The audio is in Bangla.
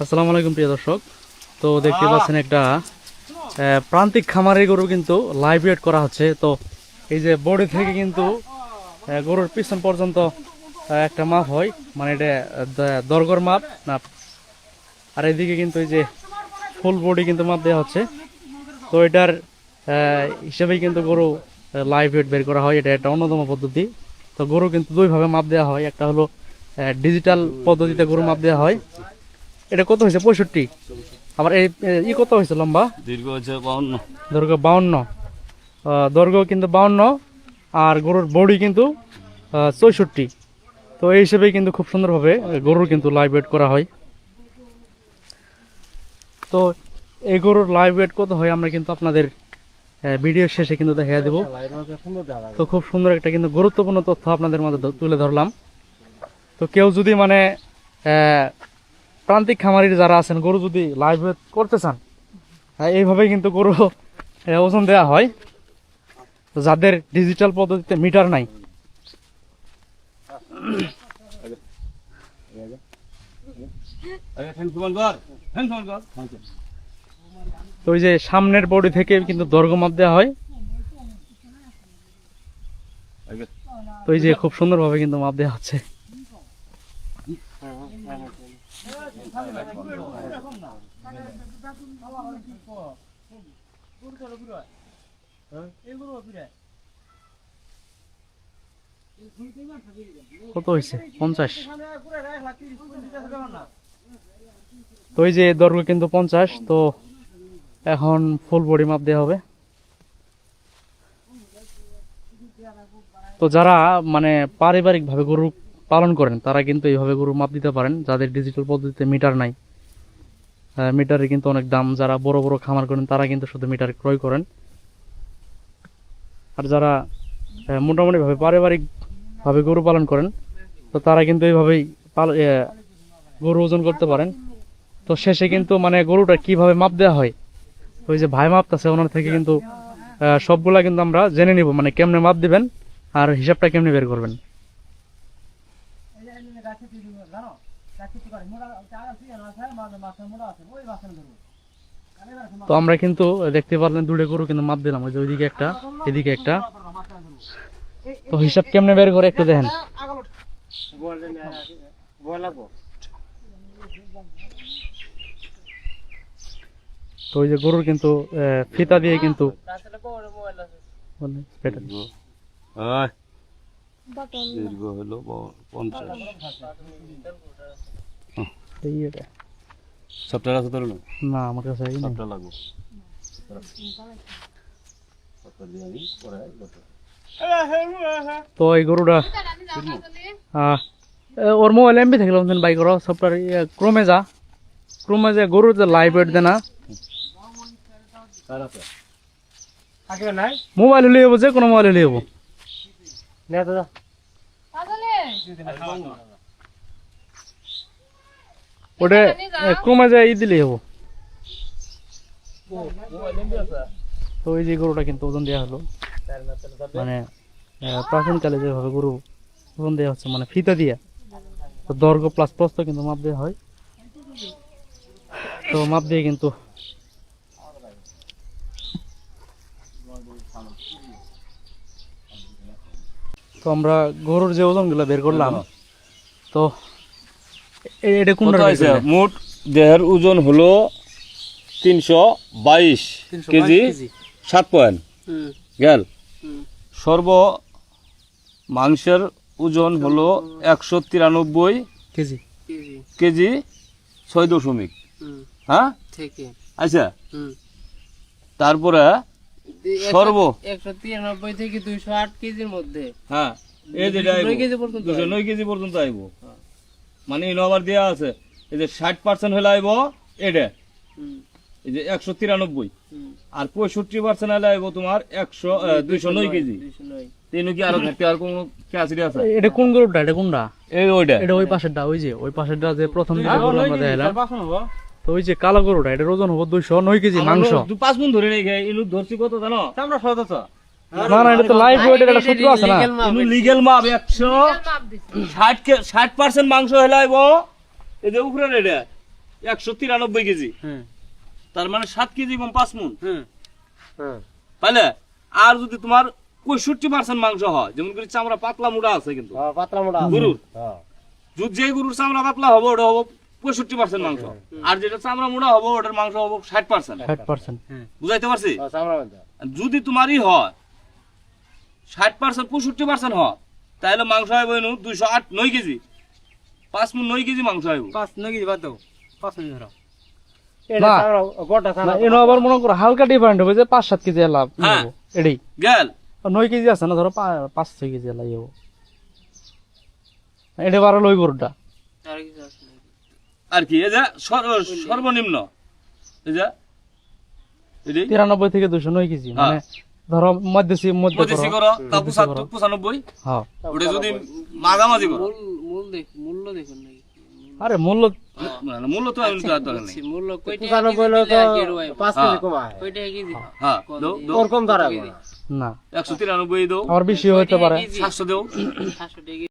আসসালামু আলাইকুম প্রিয় দর্শক। তো দেখতে পাচ্ছেন একটা প্রান্তিক খামারের গরু কিন্তু লাইভ ওয়েট করা হচ্ছে। তো এই যে বডি থেকে কিন্তু গরুর পিছন পর্যন্ত একটা মাপ হয়। মানে এটা দরগর মাপ না আর এদিকে কিন্তু এই যে ফুল বডি কিন্তু মাপ দেওয়া হচ্ছে। তো এটার হিসেবেই কিন্তু গরু লাইভ ওয়েট বের করা হয়। এটা একটা অন্যতম পদ্ধতি। তো গরু কিন্তু দুইভাবে মাপ দেওয়া হয়। একটা হলো ডিজিটাল পদ্ধতিতে গরু মাপ দেওয়া হয়। এটা কত হয়েছে? পঁয়ষট্টি। আবার এই ই কত হয়েছে লম্বা? দীর্ঘ হচ্ছে বাউন্ন। দৈর্ঘ্য বাউন্ন। দৈর্ঘ্য কিন্তু বাউন্ন আর গরুর বডি কিন্তু চৌষট্টি তো এই হিসেবে কিন্তু খুব সুন্দরভাবে গরুর কিন্তু লাইভ ওয়েট করা হয়। তো এই গরুর লাইভ ওয়েট কত হয় আমরা কিন্তু আপনাদের ভিডিও শেষে কিন্তু দেখা দেবো। তো খুব সুন্দর একটা কিন্তু গুরুত্বপূর্ণ তথ্য আপনাদের মাঝে দ- তুলে ধরলাম। তো কেউ যদি মানে প্রান্তিক খামারির যারা আছেন গরু যদি লাইভ করতে চান হ্যাঁ, এইভাবে কিন্তু গরু ওজন দেওয়া হয়। তো যাদের ডিজিটাল পদ্ধতিতে মিটার নাই। তো ওই যে সামনের বডি থেকে কিন্তু দৈর্ঘ্য মাপ দেওয়া হয়। তো এই যে খুব সুন্দরভাবে কিন্তু মাপ দেওয়া হচ্ছে। কত হয়েছে পঞ্চাশ। তো এই যে দৈর্ঘ্য কিন্তু পঞ্চাশ, তো এখন ফুল বডি মাপ দেওয়া হবে। তো যারা মানে পারিবারিক ভাবে গরু পালন করেন, তারা কিন্তু এইভাবে গরু মাপ দিতে পারেন, যাদের ডিজিটাল পদ্ধতিতে মিটার নাই। মিটারে কিন্তু অনেক দাম, যারা বড় বড় খামার করেন, তারা কিন্তু শুধু মিটার ক্রয় করেন। আর যারা মোটামুটিভাবে মোটামুটি ভাবে পারিবারিক ভাবে গরু পালন করেন, তো তারা কিন্তু এইভাবেই গরু ওজন করতে পারেন। তো শেষে কিন্তু মানে গরুটা কীভাবে মাপ দেওয়া হয়, ওই যে ভাই মাপতাছে ওনার থেকে কিন্তু সবগুলা কিন্তু আমরা জেনে নিব মানে কেমনে মাপ দিবেন, আর হিসাবটা কেমনে বের করবেন। তো আমরা কিন্তু দেখতে পারলেন দুটো গরু কিন্তু মাপ দিলাম, ওই যে ওইদিকে একটা, এদিকে একটা। তো হিসাব কেমনে বের করে একটু দেখেন। তো ওই যে গরুর কিন্তু ফিতা দিয়ে কিন্তু হলো পঞ্চাশ। এই এটা। সবটা আছে তোর না না আমার কাছে এই নেই। সবটা লাগবো সবটা দিয়ে আমি পরে বসে। তো এই গরুটা আহ, এ, ওর মোবাইল এমবি থাকলে অন্তন বাই করো সফটওয়্যার ক্রমে যা ক্রমে যে গরুর যে লাইভ ওয়েট দেনা কার আছে মোবাইল হলে যাব যে কোনো মোবাইল হলে যাব ওটা এ, যায় ই দিলে যাব তো ওই যে গরুটা কিন্তু ওজন দেওয়া হলো। মানে প্রাচীনকালে যেভাবে গরু ওজন দেওয়া হচ্ছে মানে ফিতা দিয়া। তো দৈর্ঘ্য প্লাস প্রস্থ কিন্তু মাপ দেওয়া হয়। তো মাপ দিয়ে কিন্তু তো আমরা গরুর যে ওজনগুলো বের করলাম তো এ- এটা আছে মোট দেহের ওজন হলো তিনশো বাইশ কেজি সাত পয়েন্ট। গেল? সর্ব মাংসের ওজন হলো একশো তিরানব্বই কেজি। কেজি। ছয় দশমিক। হ্যাঁ? আচ্ছা। তারপরে সর্ব একশো তিরানব্বই থেকে দুইশো আট কেজির মধ্যে। হ্যাঁ। এই যেটা দুশো নয় কেজি পর্যন্ত আইব। মানে ইনো আবার দেওয়া আছে এই যে ষাট পার্সেন্ট হলে আইব এটা এই যে একশো তিরানব্বই। আর পঁয়ষট্টি পার্সেন্ট হলে আইব তোমার একশো দুইশো নয় কেজি। দুইশো কি আরও ঘাটতি আর কোনো ক্যাসিডি আছে? এটা কোন গরুটা? এটা কোনটা? এই ওইটা। এটা ওই পাশেরটা ওই যে ওই পাশেরটা যে প্রথম দিকে আমরা দেখালাম। তো ওই যে কালো গরুটা এটার ওজন হব দুইশো নয় কেজি মাংস। দু পাঁচ গুণ ধরে নেই ইনু ধরছি কত জানো? আমরা সদস্য না না এটা তো লাইভ ওয়েট একটা সূত্র আছে না Legal মাপ, মাপ একশো মাপ দিছে। ষাট কে- ষাট পার্সেন্ট মাংস হলে এই যে উপরের এটা একশো তিরানব্বই কেজি। হুম তার মানে সাত কেজি এবং পাঁচ মন। হুম তাহলে আর যদি তোমার পঁয়ষট্টি পার্সেন্ট মাংস হয় যেমন করে চামড়া পাতলা মুড়া আছে কিন্তু। পাতলা মোটা গরুর। যদি যে গরুর চামড়া পাতলা হবে ওটা হবে পঁয়ষট্টি পার্সেন্ট মাংস। আর যেটা চামড়া মুড়া হবে ওটার মাংস হবে ষাট পার্সেন্ট পার্সেন্ট বুঝাইতে পারছি? যদি তোমারই হয় ষাট পার্সেন্ট পঁয়ষট্টি পার্সেন্ট হয়। তাহলে মাংস হবে দুইশো আট নয় কেজি। পাঁচ মন নয় কেজি মাংস হবে পাঁচ নয় কেজি বাদ দাও। পাঁচ মিনিট ধরো। আবার মনে করো হালকা ডিফারেন্ট হবে যে পাঁচ সাত কেজি লাভ হ্যাঁ। এটাই গেল। নয় কেজি আছে না ধরো পাঁচ ছয় কেজি এলাই হব। এটা বারো লই গরুটা। আর কিছু আছে নাকি? আর কি এই যে সর- সর্বনিম্ন। এই যে তিরানব্বই থেকে দুশো নয় কেজি মানে ধরো মধ্যে মধ্যে করো তা পঁচাত্তর পঁচানব্বই। হ্যাঁ। ওটা যদি মাঝামাঝি করো। মূল মূল দেখ মূল্য দেখুন নাকি? আরে মূল্য মানে মূল্য তো আমি তো আর দরকার নেই। মূল্য কয়টা কেজি তো আগে রোয়াই? পাঁচ হ্যাঁ। কেজি কমায় কয় কেজি? হ্যাঁ। দাও দাও ওরকম দাঁড়াবো না না একশো তিরানব্বই দাও আর বেশি হতে পারে। কেজি? সাতশো দাও। সাতশো টাকা